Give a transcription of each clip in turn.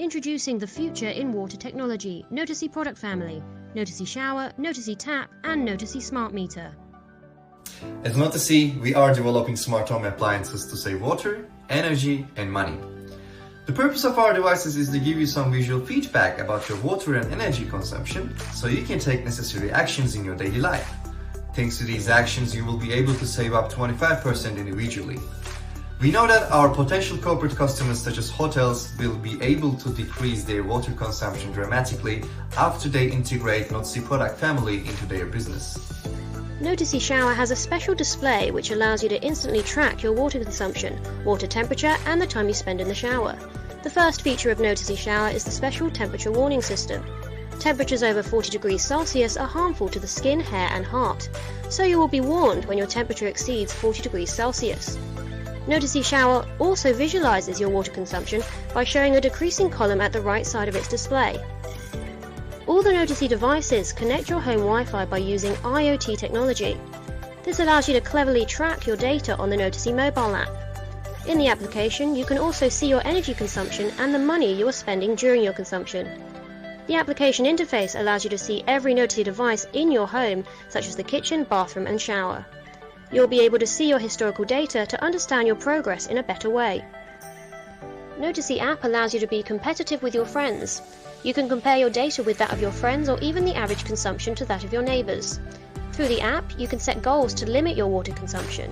Introducing the future in water technology, Notisy product family, Notisy shower, Notisy tap, and Notisy smart meter. At Notisy, we are developing smart home appliances to save water, energy, and money. The purpose of our devices is to give you some visual feedback about your water and energy consumption so you can take necessary actions in your daily life. Thanks to these actions, you will be able to save up 25% individually. We know that our potential corporate customers such as hotels will be able to decrease their water consumption dramatically after they integrate Notisy product family into their business. Notisy Shower has a special display which allows you to instantly track your water consumption, water temperature, and the time you spend in the shower. The first feature of Notisy Shower is the special temperature warning system. Temperatures over 40 degrees Celsius are harmful to the skin, hair, and heart, so you will be warned when your temperature exceeds 40 degrees Celsius. Notisy Shower also visualizes your water consumption by showing a decreasing column at the right side of its display. All the Notisy devices connect your home Wi-Fi by using IoT technology. This allows you to cleverly track your data on the Notisy mobile app. In the application, you can also see your energy consumption and the money you are spending during your consumption. The application interface allows you to see every Notisy device in your home, such as the kitchen, bathroom, and shower. You'll be able to see your historical data to understand your progress in a better way. Notisy app allows you to be competitive with your friends. You can compare your data with that of your friends or even the average consumption to that of your neighbours. Through the app, you can set goals to limit your water consumption.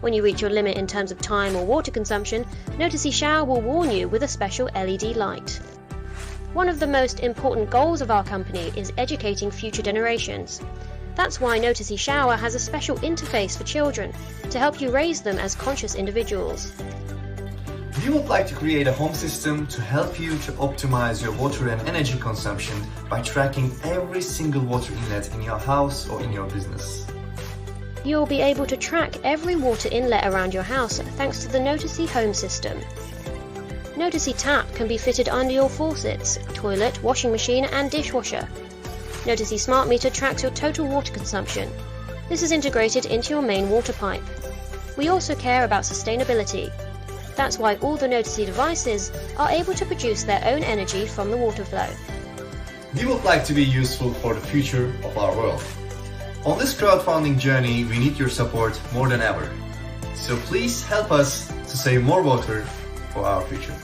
When you reach your limit in terms of time or water consumption, Notisy Shower will warn you with a special LED light. One of the most important goals of our company is educating future generations. That's why Notisy Shower has a special interface for children to help you raise them as conscious individuals. We would like to create a home system to help you to optimize your water and energy consumption by tracking every single water inlet in your house or in your business. You'll be able to track every water inlet around your house thanks to the Notisy Home system. Notisy Tap can be fitted under your faucets, toilet, washing machine and dishwasher Notisy Smart Meter tracks your total water consumption. This is integrated into your main water pipe. We also care about sustainability. That's why all the Notisy devices are able to produce their own energy from the water flow. We would like to be useful for the future of our world. On this crowdfunding journey, we need your support more than ever. So please help us to save more water for our future.